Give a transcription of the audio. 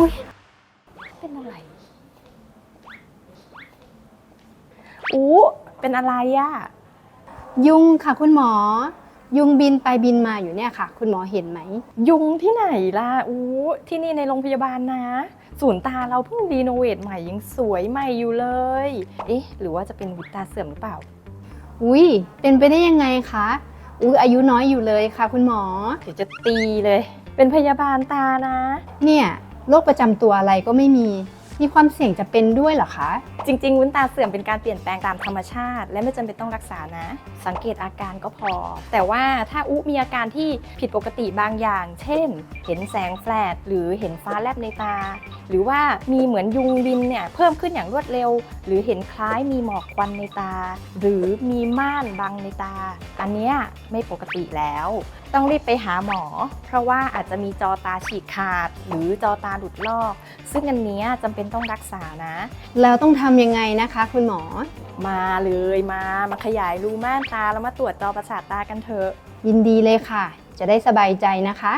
อุ้ยเป็นอะไรอู้เป็นอะไรย่ยุงค่ะคุณหมอ ยุงบินไปบินมาอยู่เนี่ยค่ะ คุณหมอเห็นไหม ยุงที่ไหนล่ะอู้ที่นี่ในโรงพยาบาลนะ ศูนย์ตาเราเพิ่งรีโนเวทใหม่ยังสวยใหม่อยู่เลย เอ๊ะ หรือว่าจะเป็นหูตาเสื่อมหรือเปล่า อุ้ยเป็นไปได้ยังไงคะอู้อายุน้อยอยู่เลยค่ะ คุณหมอ เดี๋ยวจะตีเลย เป็นพยาบาลตานะ เนี่ย โรคประจำตัวอะไรก็ไม่มี มีความเสี่ยงจะเป็นด้วยเหรอคะ จริงๆวุ้นตาเสื่อมเป็นการเปลี่ยนแปลงตามธรรมชาติ และไม่จำเป็นต้องรักษานะ สังเกตอาการก็พอ แต่ว่าถ้าอุมีอาการที่ผิดปกติบางอย่าง เช่น เห็นแสงแฟลชหรือเห็นฟ้าแลบในตา หรือว่ามีเหมือนยุงบินเนี่ยเพิ่มขึ้นอย่างรวดเร็ว หรือเห็นคล้ายมีหมอกควันในตา หรือมีม่านบังในตา อันเนี้ยไม่ปกติแล้ว ต้องรีบไปหาหมอ เพราะว่าอาจจะมีจอตาฉีกขาด หรือจอตาหลุดลอก ซึ่งอันเนี้ยจำเป็นต้องรักษานะ แล้วต้องทำยังไงนะคะ คุณหมอ มาเลยมามาขยายรูม่านตาแล้วมาตรวจจอประสาทตากันเถอะ ยินดีเลยค่ะ จะได้สบายใจนะคะ